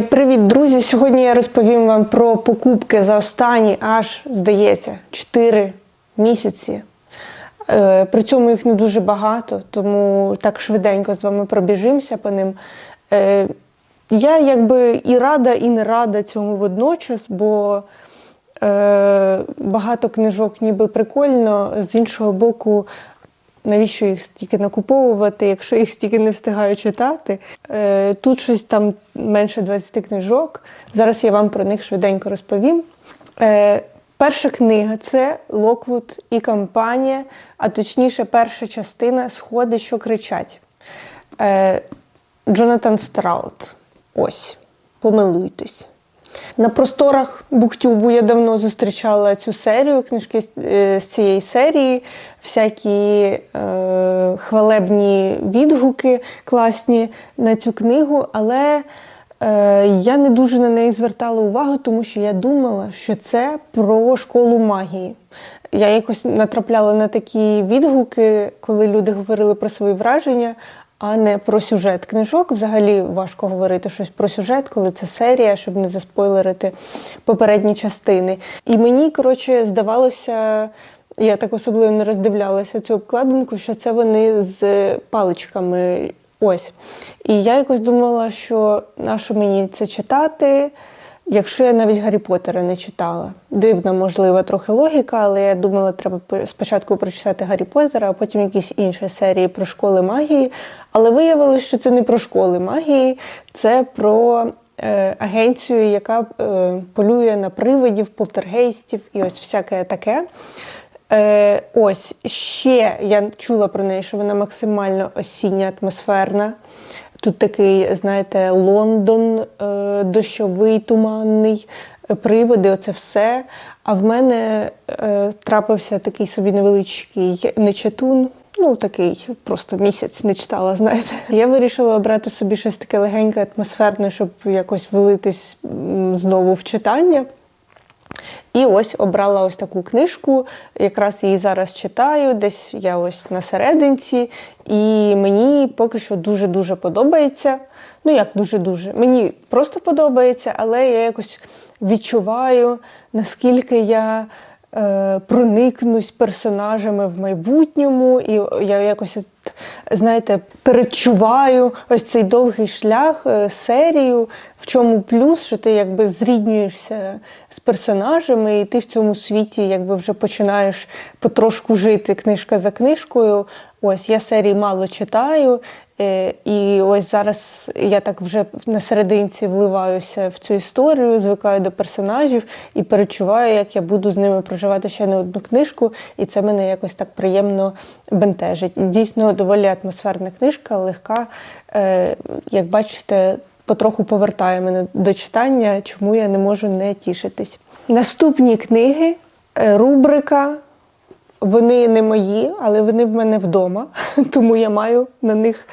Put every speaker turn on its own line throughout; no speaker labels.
Привіт, друзі! Сьогодні я розповім вам про покупки за останні аж, здається, 4 місяці. Е, При цьому їх не дуже багато, тому так швиденько з вами пробіжимося по ним. Е, Я якби і рада, і не рада цьому водночас, бо е, багато книжок ніби прикольно, з іншого боку, навіщо їх стільки накуповувати, якщо їх стільки не встигаю читати. Е, тут щось там менше 20 книжок. Зараз я вам про них швиденько розповім. Е, перша книга це Локвуд і компанія, а точніше, перша частина Сходи, що кричать. Е, Джонатан Страут. Ось, помилуйтесь. На просторах Буктюбу я давно зустрічала цю серію, книжки з- е, цієї серії, всякі е, хвалебні відгуки класні на цю книгу, але е, я не дуже на неї звертала увагу, тому що я думала, що це про школу магії. Я якось натрапляла на такі відгуки, коли люди говорили про свої враження, а не про сюжет книжок. Взагалі важко говорити щось про сюжет, коли це серія, щоб не заспойлерити попередні частини. І мені, коротше, здавалося. Я так особливо не роздивлялася цю обкладинку, що це вони з паличками. Ось. І я якось думала, що нащо мені це читати, якщо я навіть Гаррі Поттера не читала. Дивна, можливо, трохи логіка, але я думала, треба спочатку прочитати Гаррі Поттера, а потім якісь інші серії про школи магії. Але виявилось, що це не про школи магії, це про е, агенцію, яка е, полює на привидів, полтергейстів і ось всяке таке. Е, ось ще я чула про неї, що вона максимально осіння, атмосферна. Тут такий, знаєте, Лондон, е, дощовий, туманний, е, приводи, оце все. А в мене е, трапився такий собі невеличкий нечатун. Ну, такий просто місяць не читала, знаєте. Я вирішила обрати собі щось таке легеньке, атмосферне, щоб якось влитись знову в читання. І ось обрала ось таку книжку, якраз її зараз читаю, десь я ось на серединці, і мені поки що дуже-дуже подобається. Ну, як дуже-дуже. Мені просто подобається, але я якось відчуваю, наскільки я проникнусь персонажами в майбутньому, і я якось, знаєте, передчуваю ось цей довгий шлях, е, серію, в чому плюс, що ти якби зріднюєшся з персонажами, і ти в цьому світі якби вже починаєш потрошку жити книжка за книжкою. Ось я серії мало читаю. Е, І ось зараз я так вже на серединці вливаюся в цю історію, звикаю до персонажів і перечуваю, як я буду з ними проживати ще не одну книжку, і це мене якось так приємно бентежить. Дійсно, доволі атмосферна книжка, легка. Е, Як бачите, потроху повертає мене до читання, чому я не можу не тішитись. Наступні книги, е, рубрика. Вони не мої, але вони в мене вдома, тому я маю на них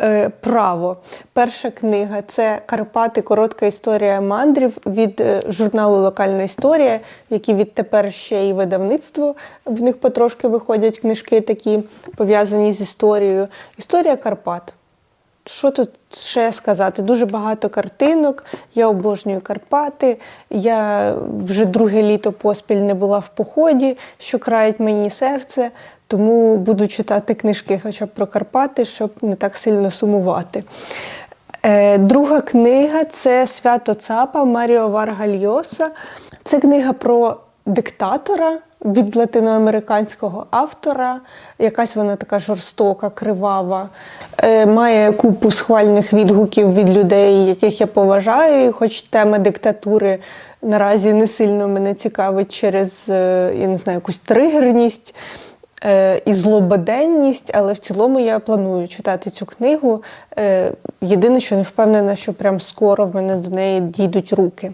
е, право. Перша книга це Карпати. Коротка історія мандрів від е, журналу Локальна історія, які відтепер ще й видавництво. В них потрошки виходять книжки, такі пов'язані з історією. Історія Карпат. Що тут ще сказати? Дуже багато картинок. Я обожнюю Карпати. Я вже друге літо поспіль не була в поході, що крають мені серце. Тому буду читати книжки хоча б про Карпати, щоб не так сильно сумувати. Е, друга книга це Свято Цапа Маріо Варгальйоса. Це книга про диктатора від латиноамериканського автора. Якась вона така жорстока, кривава. Е, має купу схвальних відгуків від людей, яких я поважаю. Хоч тема диктатури наразі не сильно мене цікавить через е, я не знаю, якусь тригерність е, і злободенність, але в цілому я планую читати цю книгу. Єдине, що не впевнена, що прям скоро в мене до неї дійдуть руки.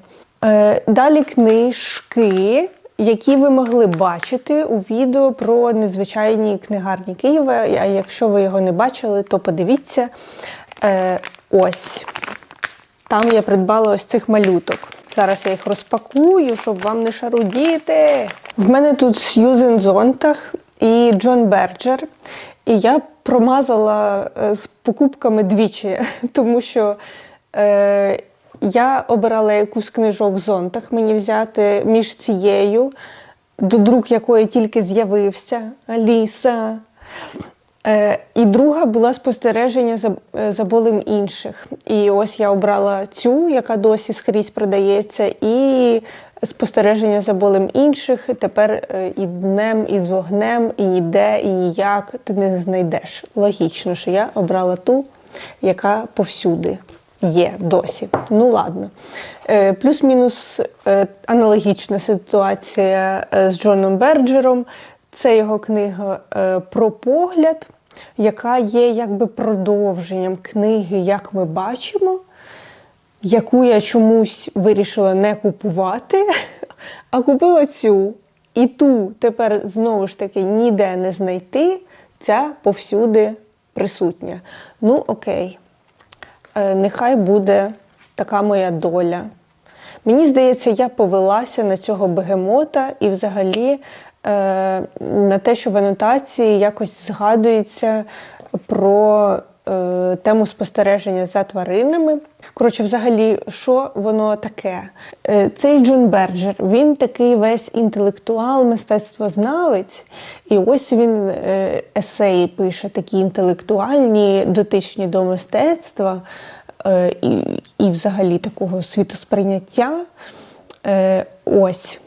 Далі книжки, які ви могли бачити у відео про незвичайні книгарні Києва. А якщо ви його не бачили, то подивіться. Е, Ось. Там я придбала ось цих малюток. Зараз я їх розпакую, щоб вам не шарудіти. В мене тут Сьюзен Зонтах і Джон Берджер. І я промазала е, з покупками двічі, тому що е, Я обирала якусь книжок в зонтах мені взяти між цією, до друк якої тільки з'явився Аліса. Е, і друга була спостереження за, е, за болем інших. І ось я обрала цю, яка досі скрізь продається, і спостереження за болем інших. Тепер е, і днем, і з вогнем, і ніде, і ніяк ти не знайдеш. Логічно, що я обрала ту, яка повсюди є досі. Ну ладно. Е, Плюс-мінус е, аналогічна ситуація е, з Джоном Берджером. Це його книга про погляд, яка є якби продовженням книги, як ми бачимо, яку я чомусь вирішила не купувати, а купила цю. І ту тепер знову ж таки ніде не знайти, ця повсюди присутня. Ну, окей, нехай буде така моя доля. Мені здається, я повелася на цього бегемота і взагалі е, на те, що в анотації якось згадується про е, тему спостереження за тваринами. Коротше, взагалі, що воно таке? Е, цей Джон Берджер, він такий весь інтелектуал, мистецтвознавець, і ось він е, есеї пише, такі інтелектуальні, дотичні до мистецтва. Е, і, і взагалі такого світосприйняття. Е, ось.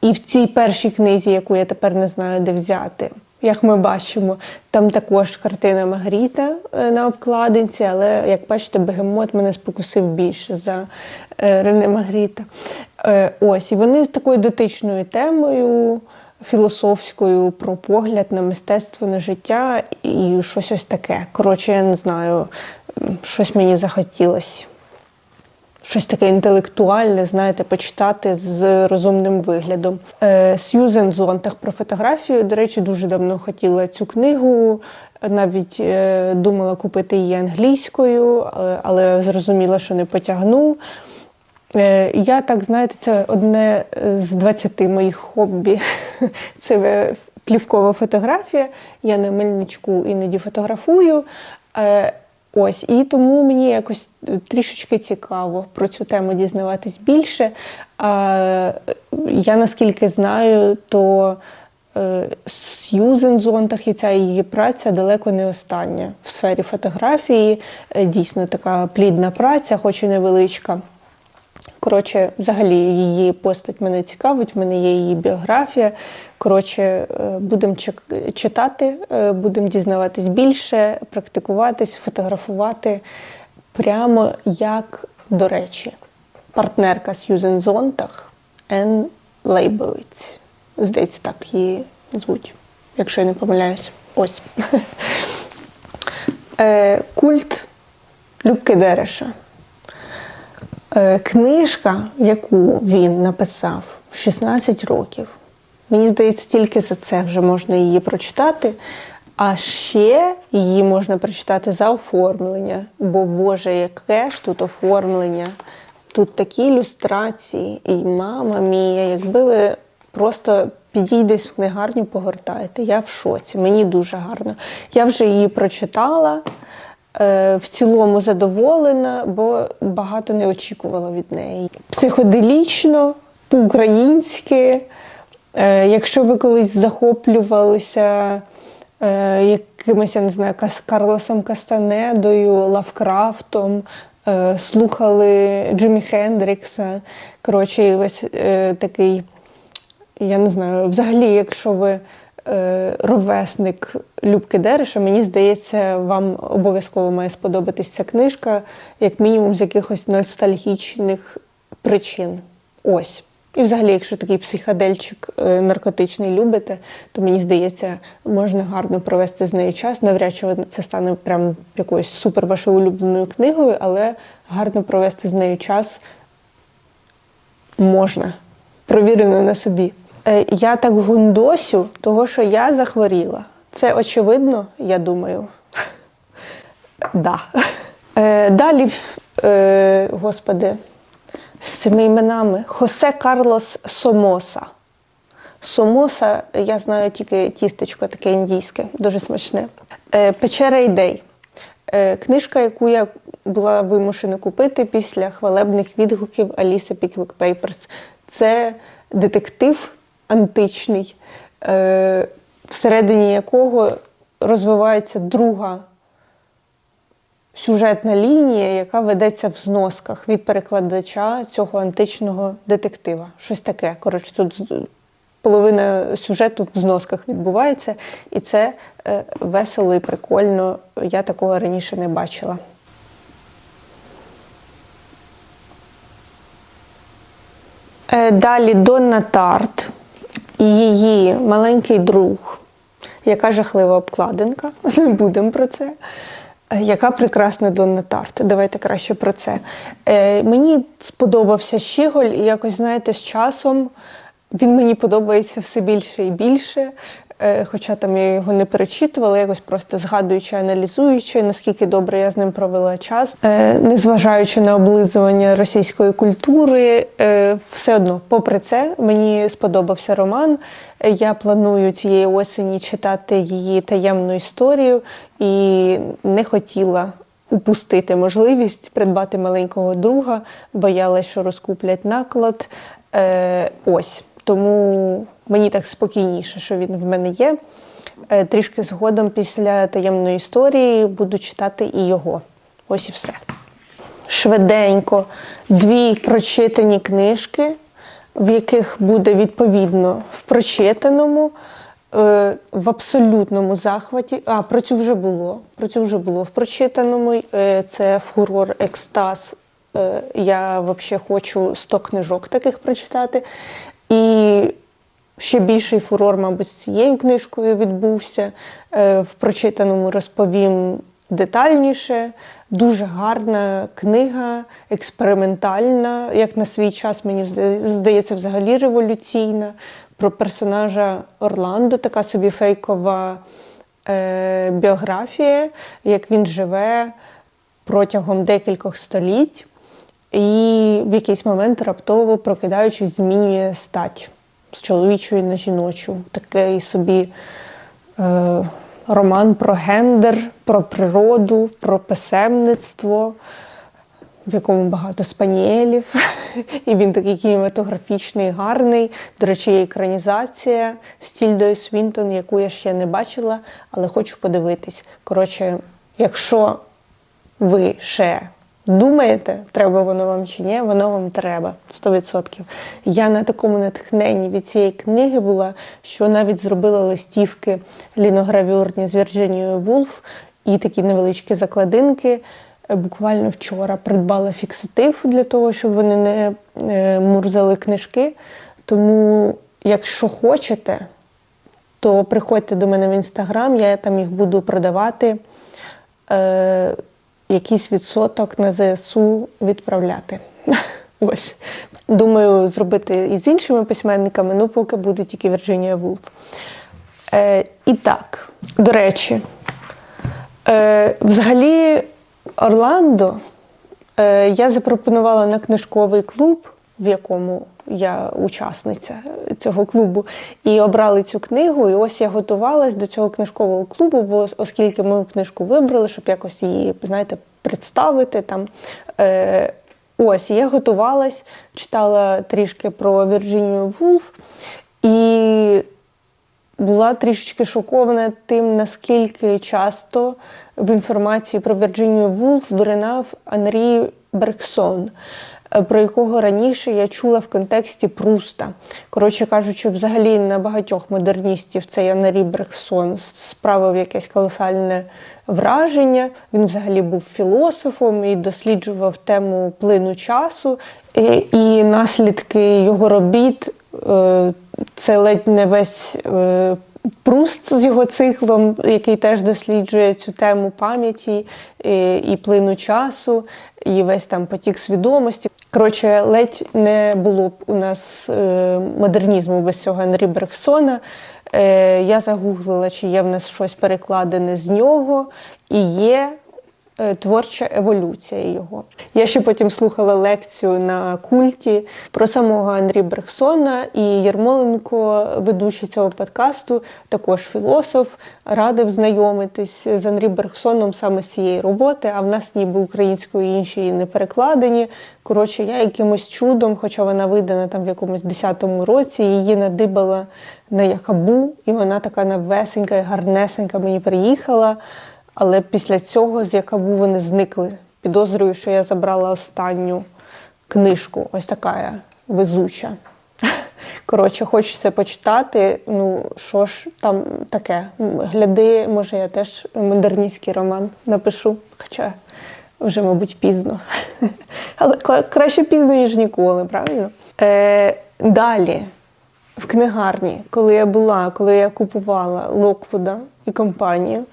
І в цій першій книзі, яку я тепер не знаю, де взяти, як ми бачимо, там також картина Магріта е, на обкладинці, але, як бачите, бегемот мене спокусив більше за е, Рене Магріта. Е, ось, і вони з такою дотичною темою. Філософською про погляд на мистецтво, на життя і щось ось таке. Коротше, я не знаю, щось мені захотілося. Щось таке інтелектуальне, знаєте, почитати з розумним виглядом. Е, Сьюзен Зонтах про фотографію. До речі, дуже давно хотіла цю книгу. Навіть е, думала купити її англійською, е, але зрозуміла, що не потягну. Я так, знаєте, це одне з 20 моїх хобі. Це плівкова фотографія. Я на мельничку іноді фотографую. Е, Ось, і тому мені якось трішечки цікаво про цю тему дізнаватись більше. А, Я наскільки знаю, то е, Сьюзен Зонтах і ця її праця далеко не остання в сфері фотографії. Е, Дійсно така плідна праця, хоч і невеличка. Коротше, взагалі її постать мене цікавить, в мене є її біографія. Коротше, е, будемо читати, е, будемо дізнаватись більше, практикуватись, фотографувати прямо як, до речі, партнерка Сьюзен Зонтах Ен Лейбовиць. Здається, так її звуть, якщо я не помиляюсь. Ось. Е, культ Любки Дереша. Книжка, яку він написав в 16 років. Мені здається, тільки за це вже можна її прочитати. А ще її можна прочитати за оформлення. Бо Боже, яке ж тут оформлення? Тут такі ілюстрації, і мама мія, якби ви просто підійдесь в книгарню, погортаєте. Я в шоці, мені дуже гарно. Я вже її прочитала, е, в цілому задоволена, бо багато не очікувала від неї. Психоделічно, по-українськи. Е, якщо ви колись захоплювалися е, якимось, я не знаю, Карлосом Кастанедою, Лавкрафтом, е, слухали Джиммі Хендрікса, коротше, весь такий, я не знаю, взагалі, якщо ви ровесник Любки Дереша, мені здається, вам обов'язково має сподобатися ця книжка, як мінімум з якихось ностальгічних причин. Ось. І, взагалі, якщо такий психодельчик е, наркотичний любите, то мені здається, можна гарно провести з нею час. Навряд чи це стане прям якоюсь супер вашою улюбленою книгою, але гарно провести з нею час можна. Провірено на собі. Е, я так гундосю, того що я захворіла. Це очевидно, я думаю. Е, далі, господи з цими іменами Хосе Карлос Сомоса. Сомоса, я знаю тільки тістечко таке індійське, дуже смачне. Е, Печера ідей. Е, книжка, яку я була вимушена купити після хвалебних відгуків Аліса Піквік Пейперс. Це детектив античний, е, всередині якого розвивається друга сюжетна лінія, яка ведеться в зносках від перекладача цього античного детектива. Щось таке. Коротше, тут половина сюжету в зносках відбувається, і це е, весело і прикольно. Я такого раніше не бачила. Е, Далі Донна Тарт і її маленький друг. Яка жахлива обкладинка. Будемо про це. Яка прекрасна Донна Тарт. Давайте краще про це. Е, мені сподобався Щіголь, і якось, знаєте, з часом він мені подобається все більше і більше. Е, Хоча там я його не перечитувала, якось просто згадуючи, аналізуючи, наскільки добре я з ним провела час, Е, незважаючи на облизування російської культури, е, все одно, попри це, мені сподобався роман. Я планую цієї осені читати її таємну історію і не хотіла упустити можливість придбати маленького друга, боялась, що розкуплять наклад. Е, ось. Тому мені так спокійніше, що він в мене є. Е, Трішки згодом після таємної історії буду читати і його. Ось і все. Швиденько дві прочитані книжки, в яких буде відповідно в прочитаному, е, в абсолютному захваті. А, про цю вже було. Про цю вже було в прочитаному. Е, Це фурор екстаз. Я взагалі хочу 100 книжок таких прочитати. І ще більший фурор, мабуть, з цією книжкою відбувся. Е, В прочитаному розповім детальніше. Дуже гарна книга, експериментальна, як на свій час, мені здається, взагалі революційна. Про персонажа Орландо, така собі фейкова е, біографія, як він живе протягом декількох століть, і в якийсь момент раптово прокидаючись, змінює стать з чоловічої на жіночу. Такий собі е, роман про гендер, про природу, про писемництво, в якому багато спаніелів. І він такий кінематографічний, гарний. До речі, є екранізація з Тільдою Свінтон, яку я ще не бачила, але хочу подивитись. Коротше, якщо ви ще думаєте, треба воно вам чи ні, воно вам треба 100%. Я на такому натхненні від цієї книги була, що навіть зробила листівки ліногравюрні з Вірджинією Вулф і такі невеличкі закладинки. Е, Буквально вчора придбала фіксатив для того, щоб вони не е, мурзали книжки. Тому, якщо хочете, то приходьте до мене в інстаграм, я там їх буду продавати. Якийсь відсоток на ЗСУ відправляти. Ось. Думаю, зробити і з іншими письменниками, ну поки буде тільки Вірджинія Вулф. Е, і так, до речі, е, взагалі Орландо е, я запропонувала на книжковий клуб, в якому я учасниця цього клубу, і обрали цю книгу. І ось я готувалась до цього книжкового клубу, бо оскільки ми книжку вибрали, щоб якось її, знаєте, представити там. Е, ось я готувалась, читала трішки про Вірджинію Вулф і була трішечки шокована тим, наскільки часто в інформації про Вірджинію Вулф виринав Анрі Бергсон, про якого раніше я чула в контексті Пруста. Коротше кажучи, взагалі на багатьох модерністів цей Анрі Бергсон справив якесь колосальне враження. Він взагалі був філософом і досліджував тему плину часу. І, і наслідки його робіт е, це ледь не весь е, Пруст з його циклом, який теж досліджує цю тему пам'яті і, і плину часу, і весь там потік свідомості. Коротше, ледь не було б у нас е, модернізму без цього Анрі Бергсона. Е, я загуглила, чи є в нас щось перекладене з нього, і є. Е, творча еволюція його. Я ще потім слухала лекцію на культі про самого Андрія Бергсона і Єрмоленко, ведучий цього подкасту, також філософ, радив знайомитись з Андрієм Бергсоном саме з цієї роботи, а в нас ніби українською інші не перекладені. Коротше, я якимось чудом, хоча вона видана там в якомусь 10-му році, її надибала на Якабу, і вона така навесенька і гарнесенька мені приїхала. Але після цього з Якабу вони зникли. Підозрюю, що я забрала останню книжку. Ось така везуча. Коротше, хочеться почитати. Ну, що ж там таке? Гляди, може, я теж модерністський роман напишу, хоча вже, мабуть, пізно. Але краще пізно, ніж ніколи, правильно? Е, далі, в книгарні, коли я була, коли я купувала Локвуда і компанію,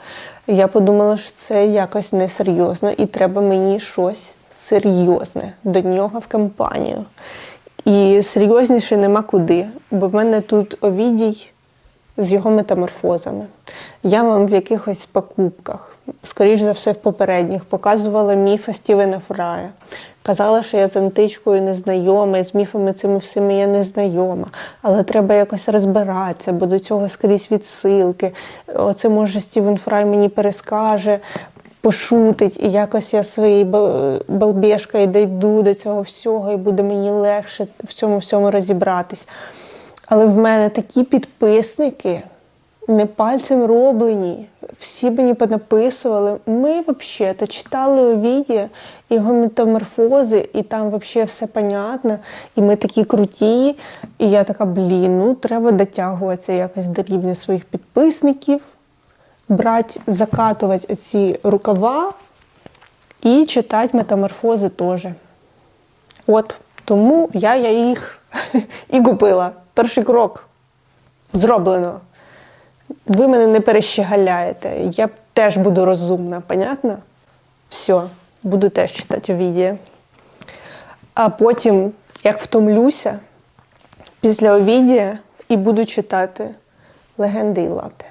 я подумала, що це якось несерйозно і треба мені щось серйозне до нього в кампанію. І серйозніше нема куди, бо в мене тут Овідій з його метаморфозами. Я вам в якихось покупках, скоріш за все, в попередніх, показувала міфи Стівена Фрая. Казала, що я з античкою не знайома, і з міфами цими всіми я не знайома. Але треба якось розбиратися, бо до цього скрізь відсилки. Оце може Стівен Фрай мені перескаже, пошутить, і якось я своєю ба- балбешкою дійду до цього всього, і буде мені легше в цьому всьому розібратись. Але в мене такі підписники, не пальцем роблені. Всі мені понаписували. Ми взагалі читали Овідія, його метаморфози, і там взагалі все понятно. І ми такі круті. І я така, блін, ну треба дотягуватися якось до рівня своїх підписників, брати, закатувати оці рукава і читати метаморфози теж. От тому я, я їх і купила. Перший крок зроблено. Ви мене не перещегаляєте. Я теж буду розумна, понятно? Все, буду теж читати Овідія. А потім, як втомлюся, після Овідія і буду читати легенди і лати.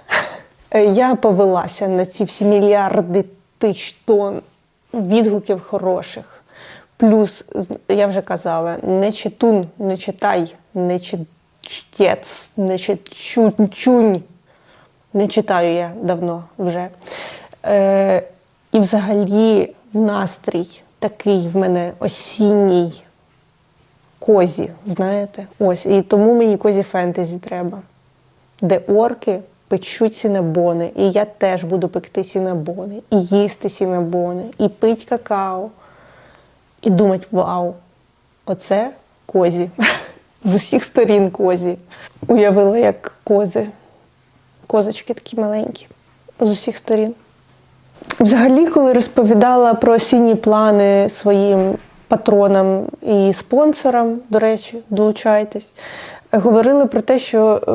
Я повелася на ці всі мільярди тисяч тонн відгуків хороших. Плюс, я вже казала, не читун, не читай, не читець, не чуть-чунь. Не читаю я давно вже. Е, і взагалі настрій такий в мене осінній козі, знаєте? Ось. І тому мені козі фентезі треба, де орки печуть сінабони, і я теж буду пекти сінабони, і їсти сінабони, і пить какао, і думати, вау, оце козі. З усіх сторін козі. Уявила, як кози. Козочки такі маленькі, з усіх сторін. Взагалі, коли розповідала про осінні плани своїм патронам і спонсорам, до речі, долучайтесь, говорили про те, що е,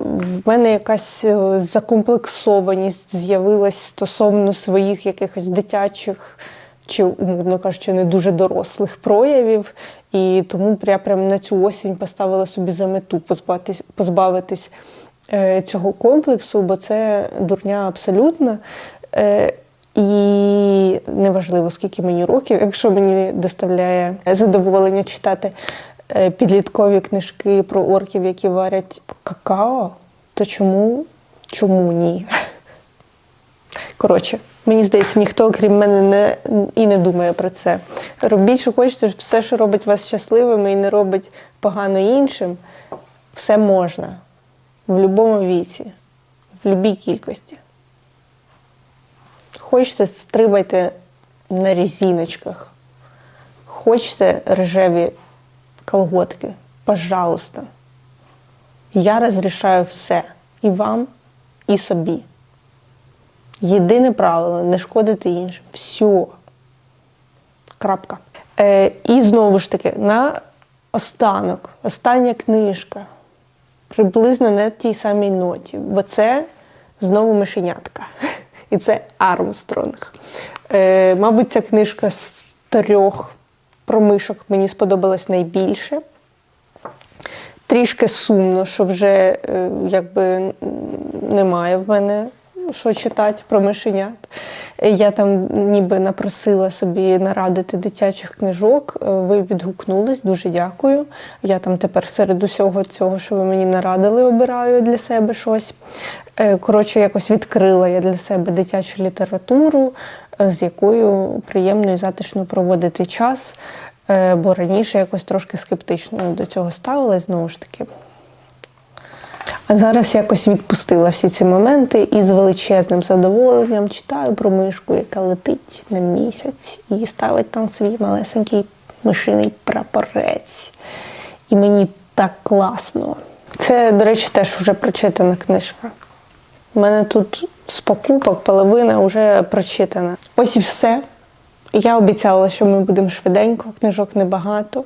в мене якась е, закомплексованість з'явилась стосовно своїх якихось дитячих чи, умовно кажучи, не дуже дорослих проявів. І тому я прямо на цю осінь поставила собі за мету позбавитись, позбавитись цього комплексу, бо це дурня абсолютна. Е, і неважливо, скільки мені років, якщо мені доставляє задоволення читати е, підліткові книжки про орків, які варять какао, то чому, чому ні? Коротше, мені здається, ніхто, окрім мене, не, і не думає про це. Робіть, що хочете, все, що робить вас щасливими і не робить погано іншим, все можна в будь-якому віці, в будь-якій кількості. Хочете, стрибайте на резиночках. Хочете рожеві колготки, пожалуйста. Я розрішаю все і вам, і собі. Єдине правило не шкодити іншим. Все. Крапка. Е, і знову ж таки, на останок, остання книжка. Приблизно на тій самій ноті, бо це знову мишенятка. І це Армстронг. Е, мабуть, ця книжка з трьох промишок мені сподобалась найбільше. Трішки сумно, що вже е, якби немає в мене що читати про мишенят. Я там ніби напросила собі нарадити дитячих книжок. Е, Ви відгукнулись, дуже дякую. Я там тепер серед усього цього, що ви мені нарадили, обираю для себе щось. Е, Коротше, якось відкрила я для себе дитячу літературу, е, з якою приємно і затишно проводити час. Бо раніше якось трошки скептично до цього ставилась знову ж таки. А зараз якось відпустила всі ці моменти і з величезним задоволенням читаю про мишку, яка летить на місяць і ставить там свій малесенький мишиний прапорець. І мені так класно. Це, до речі, теж вже прочитана книжка. У мене тут з покупок половина вже прочитана. Ось і все. Я обіцяла, що ми будемо швиденько, книжок небагато.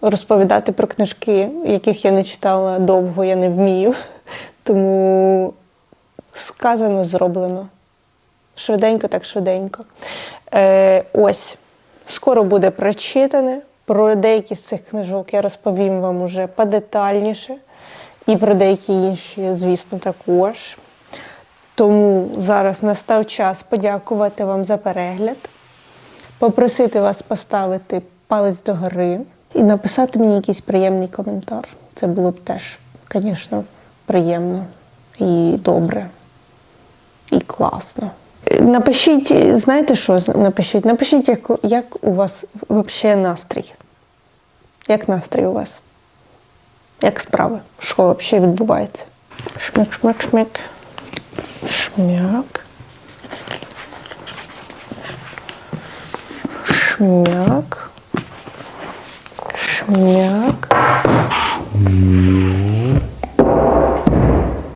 Розповідати про книжки, яких я не читала довго, я не вмію. Тому сказано, зроблено. Швиденько, так швиденько. Е, ось, скоро буде прочитане. Про деякі з цих книжок я розповім вам уже подетальніше. І про деякі інші, звісно, також. Тому зараз настав час подякувати вам за перегляд, попросити вас поставити палець догори і написати мені якийсь приємний коментар. Це було б теж, звісно, приємно і добре, і класно. Напишіть, знаєте що? Напишіть, напишіть, як, як у вас взагалі настрій. Як настрій у вас? Як справи? Що взагалі відбувається? Шмик, шмик, шмик. Шмяк. Шмяк. М'як. М'як. Ну.